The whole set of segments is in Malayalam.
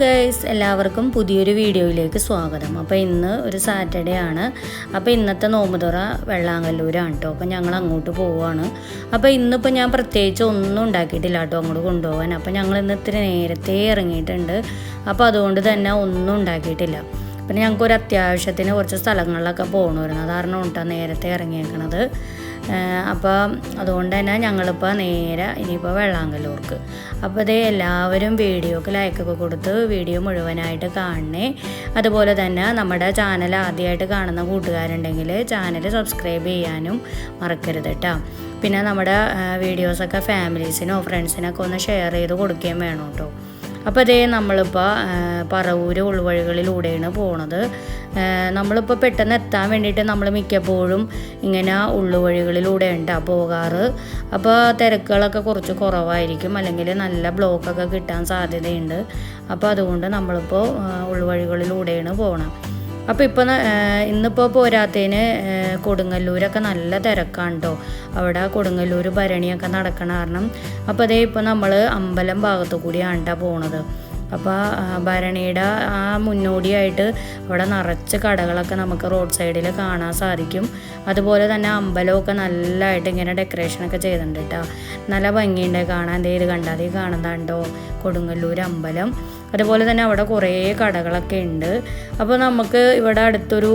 ഗൈസ് എല്ലാവർക്കും പുതിയൊരു വീഡിയോയിലേക്ക് സ്വാഗതം. അപ്പോൾ ഇന്ന് ഒരു സാറ്റർഡേ ആണ്. അപ്പോൾ ഇന്നത്തെ നോമ്പുതുറ വെള്ളാങ്കല്ലൂരാണ് കേട്ടോ അപ്പോൾ ഞങ്ങൾ അങ്ങോട്ട് പോവുകയാണ് അപ്പോൾ ഇന്നിപ്പോൾ ഞാൻ പ്രത്യേകിച്ച് ഒന്നും ഉണ്ടാക്കിയിട്ടില്ല കേട്ടോ അങ്ങോട്ട് കൊണ്ടുപോകാൻ അപ്പോൾ ഞങ്ങൾ ഇന്ന് ഇത്തിരി നേരത്തെ ഇറങ്ങിയിട്ടുണ്ട്. അപ്പോൾ അതുകൊണ്ട് തന്നെ ഒന്നും ഉണ്ടാക്കിയിട്ടില്ല. പിന്നെ ഞങ്ങൾക്ക് ഒരു അത്യാവശ്യത്തിന് കുറച്ച് സ്ഥലങ്ങളിലൊക്കെ പോകണമായിരുന്നു അതാരണം കേട്ടോ നേരത്തെ ഇറങ്ങിയേക്കണത്. അപ്പോൾ അതുകൊണ്ട് തന്നെ ഞങ്ങളിപ്പോൾ നേരെ ഇനിയിപ്പോൾ വെള്ളാങ്കല്ലൂർക്ക്. അപ്പോൾ ഇതേ എല്ലാവരും വീഡിയോക്ക് ലൈക്കൊക്കെ കൊടുത്ത് വീഡിയോ മുഴുവനായിട്ട് കാണണേ. അതുപോലെ തന്നെ നമ്മുടെ ചാനൽ ആദ്യമായിട്ട് കാണുന്ന കൂട്ടുകാരുണ്ടെങ്കിൽ ചാനൽ സബ്സ്ക്രൈബ് ചെയ്യാനും മറക്കരുത് കേട്ടോ പിന്നെ നമ്മുടെ വീഡിയോസൊക്കെ ഫാമിലീസിനോ ഫ്രണ്ട്സിനൊക്കെ ഒന്ന് ഷെയർ ചെയ്ത് കൊടുക്കുകയും വേണം കേട്ടോ അപ്പോൾ അതേ നമ്മളിപ്പോൾ പറവൂര് ഉൾവഴികളിലൂടെയാണ് പോണത്. നമ്മളിപ്പോൾ പെട്ടെന്ന് എത്താൻ വേണ്ടിയിട്ട് നമ്മൾ മിക്കപ്പോഴും ഇങ്ങനെ ഉള്ളുവഴികളിലൂടെ ഉണ്ടാ പോകാറ്. അപ്പോൾ തിരക്കുകളൊക്കെ കുറച്ച് കുറവായിരിക്കും. അല്ലെങ്കിൽ നല്ല ബ്ലോക്കൊക്കെ കിട്ടാൻ സാധ്യതയുണ്ട്. അപ്പോൾ അതുകൊണ്ട് നമ്മളിപ്പോൾ ഉൾവഴികളിലൂടെയാണ് പോകണം അപ്പോൾ ഇപ്പോൾ ഇന്നിപ്പോൾ പോരാത്തതിന് കൊടുങ്ങല്ലൂരൊക്കെ നല്ല തിരക്കാണ് കേട്ടോ അവിടെ കൊടുങ്ങല്ലൂർ ഭരണിയൊക്കെ നടക്കണ കാരണം അപ്പോൾ അതേ ഇപ്പോൾ നമ്മൾ അമ്പലം ഭാഗത്തു കൂടിയാണ് കേട്ടോ പോണത് അപ്പോൾ ഭരണിയുടെ ആ മുന്നോടിയായിട്ട് അവിടെ നിറച്ച് കടകളൊക്കെ നമുക്ക് റോഡ് സൈഡിൽ കാണാൻ സാധിക്കും. അതുപോലെ തന്നെ അമ്പലമൊക്കെ നല്ലതായിട്ട് ഇങ്ങനെ ഡെക്കറേഷനൊക്കെ ചെയ്തിട്ടുണ്ട് കേട്ടോ നല്ല ഭംഗിയുണ്ട് കാണാൻ. ഇത് കണ്ടാൽ കാണുന്നുണ്ടോ കൊടുങ്ങല്ലൂർ അമ്പലം. അതുപോലെ തന്നെ അവിടെ കുറേ കടകളൊക്കെ ഉണ്ട്. അപ്പോൾ നമുക്ക് ഇവിടെ അടുത്തൊരു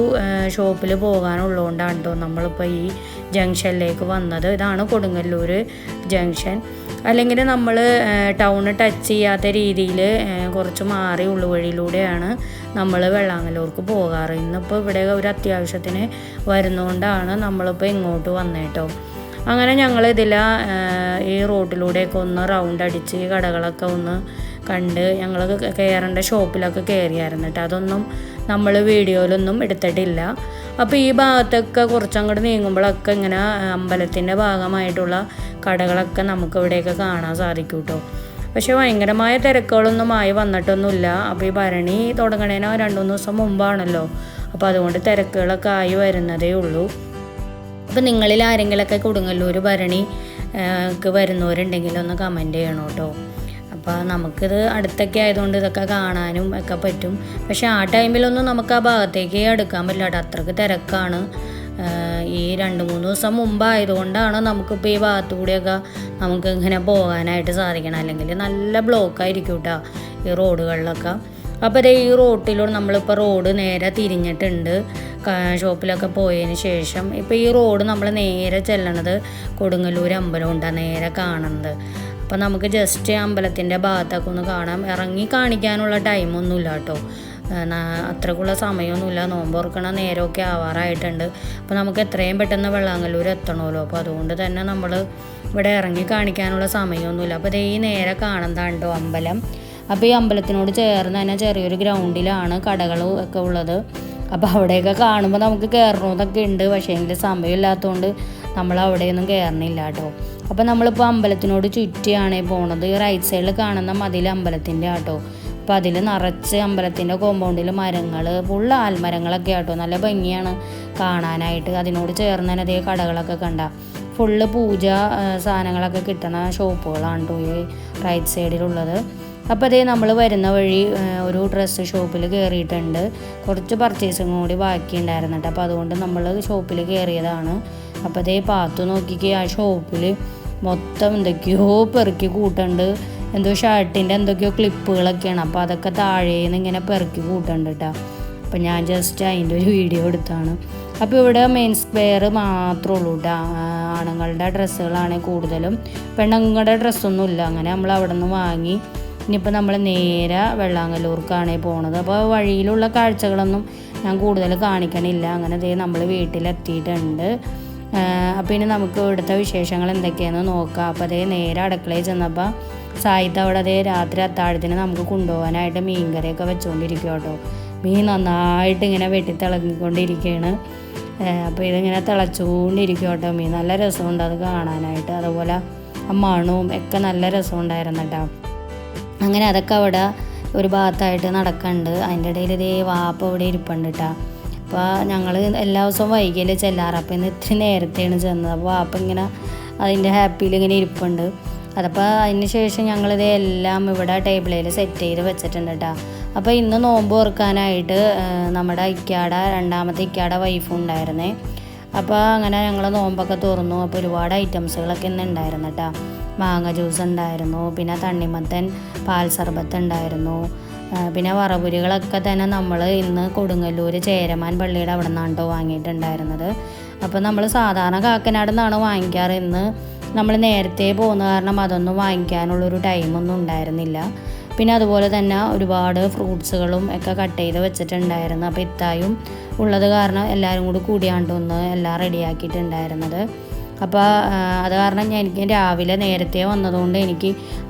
ഷോപ്പിൽ പോകാനുള്ളതുകൊണ്ടാണ് കേട്ടോ നമ്മളിപ്പോൾ ഈ ജംഗ്ഷനിലേക്ക് വന്നത്. ഇതാണ് കൊടുങ്ങല്ലൂർ ജംഗ്ഷൻ. അല്ലെങ്കിൽ നമ്മൾ ടൗണ് ടച്ച് ചെയ്യാത്ത രീതിയിൽ കുറച്ച് മാറി ഉള്ളുവഴിയിലൂടെയാണ് നമ്മൾ വെള്ളാങ്ങലൂർക്ക് പോകാറ്. ഇന്നിപ്പോൾ ഇവിടെ ഒരു അത്യാവശ്യത്തിന് വരുന്നതുകൊണ്ടാണ് നമ്മളിപ്പോൾ ഇങ്ങോട്ട് വന്നേട്ടോ അങ്ങനെ ഞങ്ങൾ ഇതിലാ ഈ റോട്ടിലൂടെയൊക്കെ ഒന്ന് റൗണ്ട് അടിച്ച് കടകളൊക്കെ ഒന്ന് കണ്ട് ഞങ്ങൾ കയറേണ്ട ഷോപ്പിലൊക്കെ കയറിയായിരുന്നു കേട്ടോ അതൊന്നും നമ്മൾ വീഡിയോയിലൊന്നും എടുത്തിട്ടില്ല. അപ്പോൾ ഈ ഭാഗത്തൊക്കെ കുറച്ചങ്ങോട്ട് നീങ്ങുമ്പോഴൊക്കെ ഇങ്ങനെ അമ്പലത്തിന്റെ ഭാഗമായിട്ടുള്ള കടകളൊക്കെ നമുക്ക് ഇവിടെയൊക്കെ കാണാൻ സാധിക്കും കേട്ടോ പക്ഷേ ഭയങ്കരമായ തിരക്കുകളൊന്നും ആയി വന്നിട്ടൊന്നുമില്ല. അപ്പോൾ ഈ ഭരണി തുടങ്ങണേനോ രണ്ട് മൂന്ന് ദിവസം മുമ്പാണല്ലോ. അപ്പോൾ അതുകൊണ്ട് തിരക്കുകളൊക്കെ ആയി വരുന്നതേ ഉള്ളൂ. അപ്പോൾ നിങ്ങളിൽ ആരെങ്കിലുമൊക്കെ കൊടുങ്ങല്ലൂർ ഭരണി ക്ക് വരുന്നവരുണ്ടെങ്കിൽ ഒന്ന് കമന്റ് ചെയ്യണം കേട്ടോ അപ്പോൾ നമുക്കിത് അടുത്തൊക്കെ ആയതുകൊണ്ട് ഇതൊക്കെ കാണാനും ഒക്കെ പറ്റും. പക്ഷേ ആ ടൈമിലൊന്നും നമുക്ക് ആ ഭാഗത്തേക്ക് എടുക്കാൻ പറ്റില്ല കേട്ടോ. അത്രയ്ക്ക് തിരക്കാണ്. ഈ രണ്ട് മൂന്ന് ദിവസം മുമ്പായതുകൊണ്ടാണ് നമുക്കിപ്പോൾ ഈ ഭാഗത്തു കൂടിയൊക്കെ നമുക്ക് ഇങ്ങനെ പോകാനായിട്ട് സാധിക്കണം. അല്ലെങ്കിൽ നല്ല ബ്ലോക്കായിരിക്കും കേട്ടോ ഈ റോഡുകളിലൊക്കെ. അപ്പോൾ ഈ റോട്ടിലൂടെ നമ്മളിപ്പോൾ റോഡ് നേരെ തിരിഞ്ഞിട്ടുണ്ട്. ഷോപ്പിലൊക്കെ പോയതിന് ശേഷം ഇപ്പോൾ ഈ റോഡ് നമ്മൾ നേരെ ചെല്ലണത് കൊടുങ്ങല്ലൂർ അമ്പലം ഉണ്ടാണ് നേരെ കാണുന്നത്. അപ്പോൾ നമുക്ക് ജസ്റ്റ് അമ്പലത്തിന്റെ ഭാഗത്തൊക്കെ ഒന്ന് കാണാം. ഇറങ്ങി കാണിക്കാനുള്ള ടൈമൊന്നുമില്ല കേട്ടോ. അത്രക്കുള്ള സമയമൊന്നുമില്ല. നോമ്പ് ഓർക്കണ നേരമൊക്കെ ആവാറായിട്ടുണ്ട്. അപ്പോൾ നമുക്ക് എത്രയും പെട്ടെന്ന് വെള്ളാങ്കല്ലൂർ എത്തണമല്ലോ. അപ്പോൾ അതുകൊണ്ട് തന്നെ നമ്മൾ ഇവിടെ ഇറങ്ങി കാണിക്കാനുള്ള സമയമൊന്നുമില്ല. അപ്പോൾ ഈ നേരെ കാണുന്നതാണ്ടോ അമ്പലം. അപ്പോൾ ഈ അമ്പലത്തിനോട് ചേർന്ന് തന്നെ ചെറിയൊരു ഗ്രൗണ്ടിലാണ് കടകളും ഒക്കെ ഉള്ളത്. അപ്പോൾ അവിടെയൊക്കെ കാണുമ്പോൾ നമുക്ക് കയറണമെന്നൊക്കെ ഉണ്ട്. പക്ഷേ എങ്കിൽ സമയമില്ലാത്തതുകൊണ്ട് നമ്മൾ അവിടെയൊന്നും കയറണില്ല കേട്ടോ. അപ്പോൾ നമ്മളിപ്പോൾ അമ്പലത്തിനോട് ചുറ്റിയാണ് പോണത്. റൈറ്റ് സൈഡിൽ കാണുന്ന മതിൽ അമ്പലത്തിന്റെ ആട്ടോ. അപ്പോൾ അതിൽ നിറച്ച് അമ്പലത്തിന്റെ കോമ്പൗണ്ടിൽ മരങ്ങൾ ഫുൾ ആൽമരങ്ങളൊക്കെ ആട്ടോ. നല്ല ഭംഗിയാണ് കാണാനായിട്ട്. അതിനോട് ചേർന്ന് തന്നെ അതേ കടകളൊക്കെ കണ്ട. ഫുള്ള് പൂജ സാധനങ്ങളൊക്കെ കിട്ടുന്ന ഷോപ്പുകളാണ് കേട്ടോ ഈ റൈറ്റ് സൈഡിലുള്ളത് അപ്പോൾ അതേ നമ്മൾ വരുന്ന വഴി ഒരു ഡ്രസ്സ് ഷോപ്പിൽ കയറിയിട്ടുണ്ട് കുറച്ച് പർച്ചേസും കൂടി ബാക്കി ഉണ്ടായിരുന്നു അപ്പോൾ അതുകൊണ്ട് നമ്മൾ ഷോപ്പിൽ കയറിയതാണ് അപ്പോൾ അതേ പാത്തു നോക്കിക്ക് ആ ഷോപ്പിൽ മൊത്തം എന്തൊക്കെയോ പെറുക്കി കൂട്ടുണ്ട്. എന്തോ ഷർട്ടിന്റെ എന്തൊക്കെയോ ക്ലിപ്പുകളൊക്കെയാണ് അപ്പോൾ അതൊക്കെ താഴേന്ന് ഇങ്ങനെ പെറുക്കി കൂട്ടുണ്ട് കേട്ടോ അപ്പോൾ ഞാൻ ജസ്റ്റ് അതിന്റെ ഒരു വീഡിയോ എടുത്താണ്. അപ്പോൾ ഇവിടെ മെയിൻ സ്ക്വയർ മാത്രമേ ഉള്ളൂ കേട്ടോ ആണുങ്ങളുടെ ഡ്രസ്സുകളാണ് കൂടുതലും. പെണ്ണുങ്ങളുടെ ഡ്രസ്സൊന്നുമില്ല. അങ്ങനെ നമ്മൾ അവിടെ നിന്ന് വാങ്ങി. ഇനിയിപ്പോൾ നമ്മൾ നേരെ വെള്ളാങ്കല്ലൂർക്കാണ് പോണത്. അപ്പോൾ വഴിയിലുള്ള കാഴ്ചകളൊന്നും ഞാൻ കൂടുതൽ കാണിക്കണില്ല. അങ്ങനെ ദേ നമ്മൾ വീട്ടിലെത്തിയിട്ടുണ്ട്. അപ്പോൾ ഇനി നമുക്ക് ഇവിടുത്തെ വിശേഷങ്ങൾ എന്തൊക്കെയാണെന്ന് നോക്കാം. അപ്പോൾ അതേ നേരെ അടുക്കളയിൽ ചെന്നപ്പോൾ സായിത്ത് അവിടെ അതേ രാത്രി അത്താഴത്തിന് നമുക്ക് കൊണ്ടുപോകാനായിട്ട് മീൻകറിയൊക്കെ വെച്ചുകൊണ്ടിരിക്കും കേട്ടോ മീൻ നന്നായിട്ട് ഇങ്ങനെ വെട്ടി തിളങ്ങിക്കൊണ്ടിരിക്കുകയാണ് അപ്പോൾ ഇതിങ്ങനെ തിളച്ചുകൊണ്ടിരിക്കും കേട്ടോ മീൻ നല്ല രസമുണ്ട് അത് കാണാനായിട്ട്. അതുപോലെ ആ മണവും ഒക്കെ നല്ല രസമുണ്ടായിരുന്നു കേട്ടോ അങ്ങനെ അതൊക്കെ അവിടെ ഒരു ഭാഗത്തായിട്ട് നടക്കുന്നുണ്ട് അതിന്റെ ഇടയിൽ ഇതേ വാപ്പ അവിടെ ഇരിപ്പുണ്ട് കേട്ടോ അപ്പോൾ ഞങ്ങൾ എല്ലാ ദിവസവും വൈകിയല്ലേ ചെല്ലാറ്. അപ്പോൾ ഇന്ന് ഇത്തിരി നേരത്തെയാണ് ചെന്നത്. അപ്പോൾ വാപ്പ ഇങ്ങനെ അതിന്റെ ഹാപ്പിയിൽ ഇങ്ങനെ ഇരിപ്പുണ്ട്. അതപ്പോൾ അതിന് ശേഷം ഞങ്ങളിത് എല്ലാം ഇവിടെ ടേബിളിൽ സെറ്റ് ചെയ്ത് വെച്ചിട്ടുണ്ട് കേട്ടോ അപ്പോൾ ഇന്ന് നോമ്പ് ഓർക്കാനായിട്ട് നമ്മുടെ ഇക്കാട രണ്ടാമത്തെ ഇക്കാട വൈഫും ഉണ്ടായിരുന്നേ. അപ്പോൾ അങ്ങനെ ഞങ്ങൾ നോമ്പൊക്കെ തുറന്നു. അപ്പോൾ ഒരുപാട് ഐറ്റംസുകളൊക്കെ ഇന്ന് ഉണ്ടായിരുന്നു കേട്ടോ മാങ്ങ ജ്യൂസ് ഉണ്ടായിരുന്നു. പിന്നെ തണ്ണിമത്തൻ പാൽ സർബത്ത് ഉണ്ടായിരുന്നു. പിന്നെ വറപുരികളൊക്കെ തന്നെ നമ്മൾ ഇന്ന് കൊടുങ്ങല്ലൂർ ചേരമാൻ പള്ളിയുടെ അവിടെ നിന്നാണ് കേട്ടോ വാങ്ങിയിട്ടുണ്ടായിരുന്നത്. അപ്പോൾ നമ്മൾ സാധാരണ കാക്കനാട് നിന്നാണ് വാങ്ങിക്കാറ്. ഇന്ന് നമ്മൾ നേരത്തെ പോകുന്ന കാരണം അതൊന്നും വാങ്ങിക്കാനുള്ളൊരു ടൈമൊന്നും ഉണ്ടായിരുന്നില്ല. പിന്നെ അതുപോലെ തന്നെ ഒരുപാട് ഫ്രൂട്ട്സുകളും ഒക്കെ കട്ട് ചെയ്ത് വെച്ചിട്ടുണ്ടായിരുന്നു. അപ്പോൾ ഇത്തായും ഉള്ളത് കാരണം എല്ലാവരും കൂടി കൂടിയാണ്ടൊന്ന് എല്ലാം റെഡിയാക്കിയിട്ടുണ്ടായിരുന്നത്. അപ്പോൾ അത് കാരണം ഞാൻ എനിക്ക് രാവിലെ നേരത്തെ വന്നതുകൊണ്ട് എനിക്ക്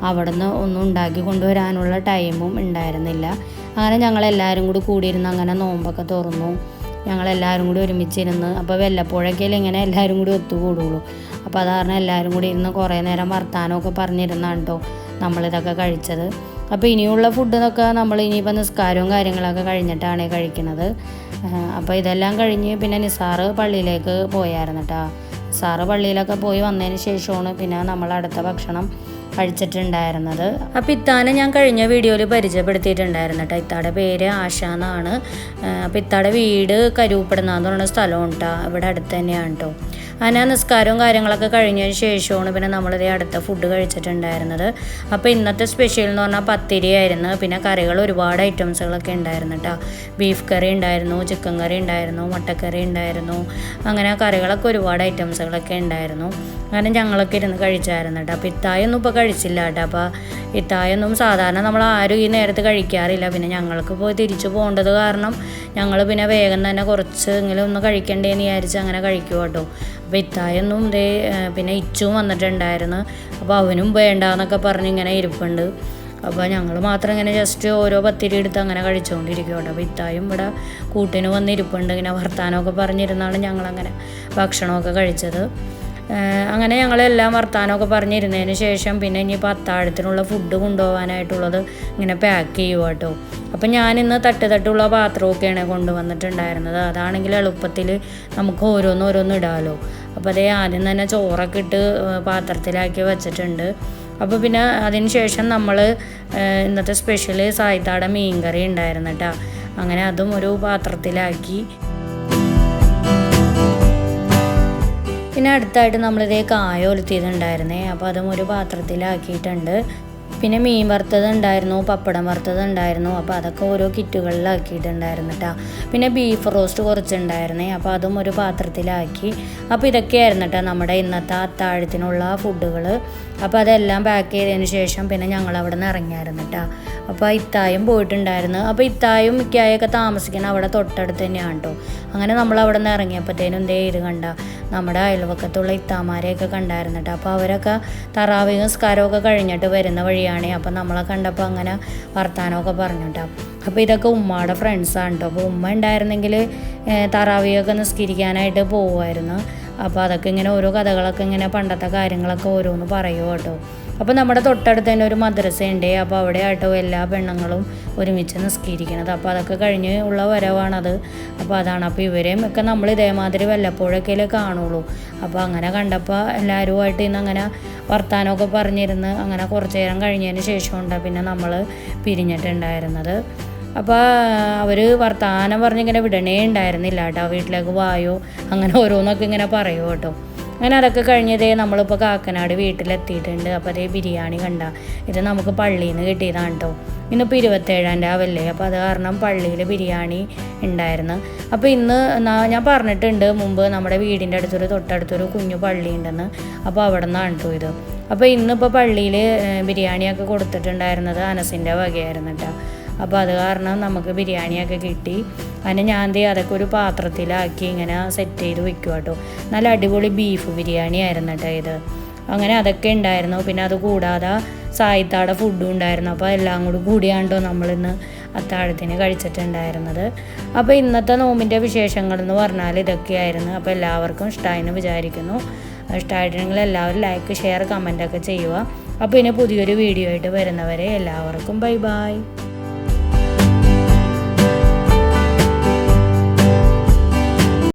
അവിടെ നിന്ന് ഒന്നും ഉണ്ടാക്കി കൊണ്ടുവരാനുള്ള ടൈമും ഉണ്ടായിരുന്നില്ല. അങ്ങനെ ഞങ്ങളെല്ലാവരും കൂടി കൂടിയിരുന്ന് അങ്ങനെ നോമ്പൊക്കെ തുറന്നു. ഞങ്ങളെല്ലാവരും കൂടി ഒരുമിച്ചിരുന്ന് അപ്പോൾ വല്ലപ്പോഴൊക്കെയല്ലേ ഇങ്ങനെ എല്ലാവരും കൂടി ഒത്തുകൂടുള്ളൂ അപ്പോൾ അത് കാരണം എല്ലാവരും കൂടി ഇരുന്ന് കുറേ നേരം വർത്താനമൊക്കെ പറഞ്ഞിരുന്നാണ് കേട്ടോ നമ്മളിതൊക്കെ കഴിച്ചത്. അപ്പോൾ ഇനിയുള്ള ഫുഡ് എന്നൊക്കെ നമ്മൾ ഇനിയിപ്പോൾ നിസ്കാരവും കാര്യങ്ങളൊക്കെ കഴിഞ്ഞിട്ടാണ് കഴിക്കുന്നത് അപ്പോൾ ഇതെല്ലാം കഴിഞ്ഞ് പിന്നെ നിസാറ് പള്ളിയിലേക്ക് പോയായിരുന്നു കേട്ടോ. സാറ് പള്ളിയിലൊക്കെ പോയി വന്നതിന് ശേഷമാണ് പിന്നെ നമ്മൾ അടുത്ത ഭക്ഷണം കഴിച്ചിട്ടുണ്ടായിരുന്നത്. അപ്പം ഇത്താനെ ഞാൻ കഴിഞ്ഞ വീഡിയോയിൽ പരിചയപ്പെടുത്തിയിട്ടുണ്ടായിരുന്നു കേട്ടോ. ഇത്താടെ പേര് ആശ എന്നാണ്. അപ്പം ഇത്താടെ വീട് കരൂപ്പെടുന്ന എന്ന് പറയുന്ന സ്ഥലം കേട്ടോ. ഇവിടെ അടുത്ത് തന്നെയാണ് കേട്ടോ. അങ്ങനെ നിസ്കാരവും കാര്യങ്ങളൊക്കെ കഴിഞ്ഞതിന് ശേഷമാണ് പിന്നെ നമ്മളിതേ അടുത്ത ഫുഡ് കഴിച്ചിട്ടുണ്ടായിരുന്നത്. അപ്പോൾ ഇന്നത്തെ സ്പെഷ്യൽ എന്ന് പറഞ്ഞാൽ പത്തിരി ആയിരുന്നു പിന്നെ കറികൾ ഒരുപാട് ഐറ്റംസുകളൊക്കെ ഉണ്ടായിരുന്നു കേട്ടോ ബീഫ് കറി ഉണ്ടായിരുന്നു ചിക്കൻ കറി ഉണ്ടായിരുന്നു മുട്ടക്കറി ഉണ്ടായിരുന്നു. അങ്ങനെ കറികളൊക്കെ ഒരുപാട് ഐറ്റംസുകളൊക്കെ ഉണ്ടായിരുന്നു. അങ്ങനെ ഞങ്ങളൊക്കെ ഇരുന്ന് കഴിച്ചായിരുന്നു കേട്ടോ അപ്പോൾ ഇത്തായൊന്നും ഇപ്പോൾ കഴിച്ചില്ല കേട്ടോ അപ്പോൾ ഇത്തായൊന്നും സാധാരണ നമ്മൾ ആരും ഈ നേരത്ത് കഴിക്കാറില്ല. പിന്നെ ഞങ്ങൾക്ക് പോയി തിരിച്ചു പോകേണ്ടത് കാരണം ഞങ്ങൾ പിന്നെ വേഗം തന്നെ കുറച്ച് എങ്കിലും ഒന്ന് കഴിക്കണ്ടേന്ന് വിചാരിച്ച് അങ്ങനെ കഴിക്കും കേട്ടോ അപ്പോൾ ഇത്തായൊന്നും ഇതേ പിന്നെ ഇച്ചും വന്നിട്ടുണ്ടായിരുന്നു. അപ്പോൾ അവനും വേണ്ടാന്നൊക്കെ പറഞ്ഞ് ഇങ്ങനെ ഇരിപ്പുണ്ട്. അപ്പോൾ ഞങ്ങൾ മാത്രം ഇങ്ങനെ ജസ്റ്റ് ഓരോ പത്തിരി എടുത്ത് അങ്ങനെ കഴിച്ചുകൊണ്ടിരിക്കുകയുണ്ട് അപ്പോൾ ഇത്തായും ഇവിടെ കൂട്ടിന് വന്നിരിപ്പുണ്ട് ഇങ്ങനെ വർത്താനമൊക്കെ പറഞ്ഞിരുന്നാണ് ഞങ്ങളങ്ങനെ ഭക്ഷണമൊക്കെ കഴിച്ചത്. അങ്ങനെ ഞങ്ങളെല്ലാം വർത്താനമൊക്കെ പറഞ്ഞിരുന്നതിന് ശേഷം പിന്നെ ഇനിയിപ്പോൾ അത്താഴത്തിനുള്ള ഫുഡ് കൊണ്ടുപോകാനായിട്ടുള്ളത് ഇങ്ങനെ പാക്ക് ചെയ്യുക കേട്ടോ അപ്പം ഞാനിന്ന് തട്ട് തട്ടുള്ള പാത്രമൊക്കെയാണ് കൊണ്ടുവന്നിട്ടുണ്ടായിരുന്നത്. അതാണെങ്കിൽ എളുപ്പത്തിൽ നമുക്ക് ഓരോന്ന് ഓരോന്ന് ഇടാമല്ലോ അപ്പോൾ അതേ ആദ്യം തന്നെ ചോറൊക്കെ ഇട്ട് പാത്രത്തിലാക്കി വെച്ചിട്ടുണ്ട്. അപ്പോൾ പിന്നെ അതിന് ശേഷം നമ്മൾ ഇന്നത്തെ സ്പെഷ്യൽ സായിത്താട മീൻകറി ഉണ്ടായിരുന്നു കേട്ടോ അങ്ങനെ അതും ഒരു പാത്രത്തിലാക്കി പിന്നെ അടുത്തായിട്ട് നമ്മളിതേ കായ ഒലുത്തിയതുണ്ടായിരുന്നേ. അപ്പോൾ അതും ഒരു പാത്രത്തിലാക്കിയിട്ടുണ്ട്. പിന്നെ മീൻ വറുത്തത് ഉണ്ടായിരുന്നു പപ്പടം വറുത്തത് ഉണ്ടായിരുന്നു അപ്പോൾ അതൊക്കെ ഓരോ കിറ്റുകളിലാക്കിയിട്ടുണ്ടായിരുന്നു കേട്ടോ പിന്നെ ബീഫ് റോസ്റ്റ് കുറച്ചുണ്ടായിരുന്നേ. അപ്പോൾ അതും ഒരു പാത്രത്തിലാക്കി. അപ്പോൾ ഇതൊക്കെയായിരുന്നു കേട്ടോ നമ്മുടെ ഇന്നത്തെ അത്താഴത്തിനുള്ള ഫുഡുകൾ അപ്പോൾ അതെല്ലാം പാക്ക് ചെയ്തതിന് ശേഷം പിന്നെ ഞങ്ങൾ അവിടെ നിന്ന് ഇറങ്ങിയായിരുന്നു കേട്ടോ അപ്പോൾ ഇത്തായും പോയിട്ടുണ്ടായിരുന്നു. അപ്പോൾ ഇത്തായും മിക്കായൊക്കെ താമസിക്കണം അവിടെ തൊട്ടടുത്ത് തന്നെയാണ് കേട്ടോ അങ്ങനെ നമ്മൾ അവിടെ നിന്ന് ഇറങ്ങിയപ്പോഴത്തേനും എന്തേ ഇത് കണ്ട നമ്മുടെ അയൽവക്കത്തുള്ള ഇത്താമാരെയൊക്കെ കണ്ടായിരുന്നു കേട്ടോ അപ്പോൾ അവരൊക്കെ തറാവിയും നിസ്കാരമൊക്കെ കഴിഞ്ഞിട്ട് വരുന്ന വഴിയാണ്. അപ്പോൾ നമ്മളെ കണ്ടപ്പോൾ അങ്ങനെ വർത്താനമൊക്കെ പറഞ്ഞു കേട്ടോ അപ്പോൾ ഇതൊക്കെ ഉമ്മയുടെ ഫ്രണ്ട്സാണ് കേട്ടോ അപ്പോൾ ഉമ്മ ഉണ്ടായിരുന്നെങ്കിൽ തറാവിയൊക്കെ നിസ്കരിക്കാനായിട്ട് പോകുമായിരുന്നു അപ്പോൾ അതൊക്കെ ഇങ്ങനെ ഓരോ കഥകളൊക്കെ ഇങ്ങനെ പണ്ടത്തെ കാര്യങ്ങളൊക്കെ ഓരോന്ന് പറയുമോ കേട്ടോ. അപ്പോൾ നമ്മുടെ തൊട്ടടുത്ത് തന്നെ ഒരു മദ്രസയുണ്ട്. അപ്പോൾ അവിടെ ആട്ടോ എല്ലാ പെണ്ണുങ്ങളും ഒരുമിച്ച് നിസ്കരിക്കണത്. അപ്പോൾ അതൊക്കെ കഴിഞ്ഞ് ഉള്ള വരവാണത്. അപ്പോൾ അതാണ്. അപ്പോൾ ഇവരെയും ഒക്കെ നമ്മൾ ഇതേമാതിരി വല്ലപ്പോഴൊക്കെയല്ലേ കാണുള്ളൂ. അപ്പോൾ അങ്ങനെ കണ്ടപ്പോൾ എല്ലാവരുമായിട്ട് ഇന്ന് അങ്ങനെ വർത്താനമൊക്കെ പറഞ്ഞിരുന്ന് അങ്ങനെ കുറച്ച് നേരം കഴിഞ്ഞതിന് ശേഷമുണ്ട്. പിന്നെ നമ്മൾ പിരിഞ്ഞിട്ടുണ്ടായിരുന്നത്. അപ്പോൾ അവർ വർത്തമാനം പറഞ്ഞിങ്ങനെ വിടണേ ഉണ്ടായിരുന്നില്ല കേട്ടോ. വീട്ടിലേക്ക് വായോ അങ്ങനെ ഓരോന്നൊക്കെ ഇങ്ങനെ പറയുമോ കേട്ടോ. അങ്ങനെ അതൊക്കെ കഴിഞ്ഞതേ നമ്മളിപ്പോൾ കാക്കനാട് വീട്ടിലെത്തിയിട്ടുണ്ട്. അപ്പോൾ അതേ ബിരിയാണി കണ്ട. ഇത് നമുക്ക് പള്ളിയിൽ നിന്ന് കിട്ടിയതാണ് കേട്ടോ ഇന്നിപ്പോൾ ഇരുപത്തേഴാം രാവല്ലേ അപ്പോൾ അത് കാരണം പള്ളിയിൽ ബിരിയാണി ഉണ്ടായിരുന്നു അപ്പോൾ ഇന്ന് ഞാൻ പറഞ്ഞിട്ടുണ്ട് മുമ്പ് നമ്മുടെ വീടിന്റെ അടുത്തൊരു തൊട്ടടുത്തൊരു കുഞ്ഞു പള്ളി ഉണ്ടെന്ന് അപ്പോൾ അവിടെ നിന്നാണ് കേട്ടോ ഇത് അപ്പോൾ ഇന്നിപ്പോൾ പള്ളിയിൽ ബിരിയാണിയൊക്കെ കൊടുത്തിട്ടുണ്ടായിരുന്നത് അനസിന്റെ വകയായിരുന്നു കേട്ടോ അപ്പോൾ അത് കാരണം നമുക്ക് ബിരിയാണിയൊക്കെ കിട്ടി. അതിന് ഞാൻ ദേ അതൊക്കെ ഒരു പാത്രത്തിലാക്കി ഇങ്ങനെ സെറ്റ് ചെയ്ത് വെക്കും കേട്ടോ നല്ല അടിപൊളി ബീഫ് ബിരിയാണി ആയിരുന്നു കേട്ടോ ഇത്. അങ്ങനെ അതൊക്കെ ഉണ്ടായിരുന്നു. പിന്നെ അത് കൂടാതെ സായിത്താടെ ഫുഡും ഉണ്ടായിരുന്നു. അപ്പോൾ എല്ലാം കൂടി കൂടിയാണ്ടോ നമ്മളിന്ന് അത്താഴത്തിന് കഴിച്ചിട്ടുണ്ടായിരുന്നത്. അപ്പോൾ ഇന്നത്തെ നോമ്പിന്റെ വിശേഷങ്ങൾ എന്ന് പറഞ്ഞാൽ ഇതൊക്കെയായിരുന്നു. അപ്പോൾ എല്ലാവർക്കും ഇഷ്ടമായെന്ന് വിചാരിക്കുന്നു. ഇഷ്ടമായിട്ടുണ്ടെങ്കിൽ എല്ലാവരും ലൈക്ക് ഷെയർ കമന്റൊക്കെ ചെയ്യുക. അപ്പോൾ ഇനി പുതിയൊരു വീഡിയോ ആയിട്ട് വരുന്നവരെ എല്ലാവർക്കും ബൈ ബൈ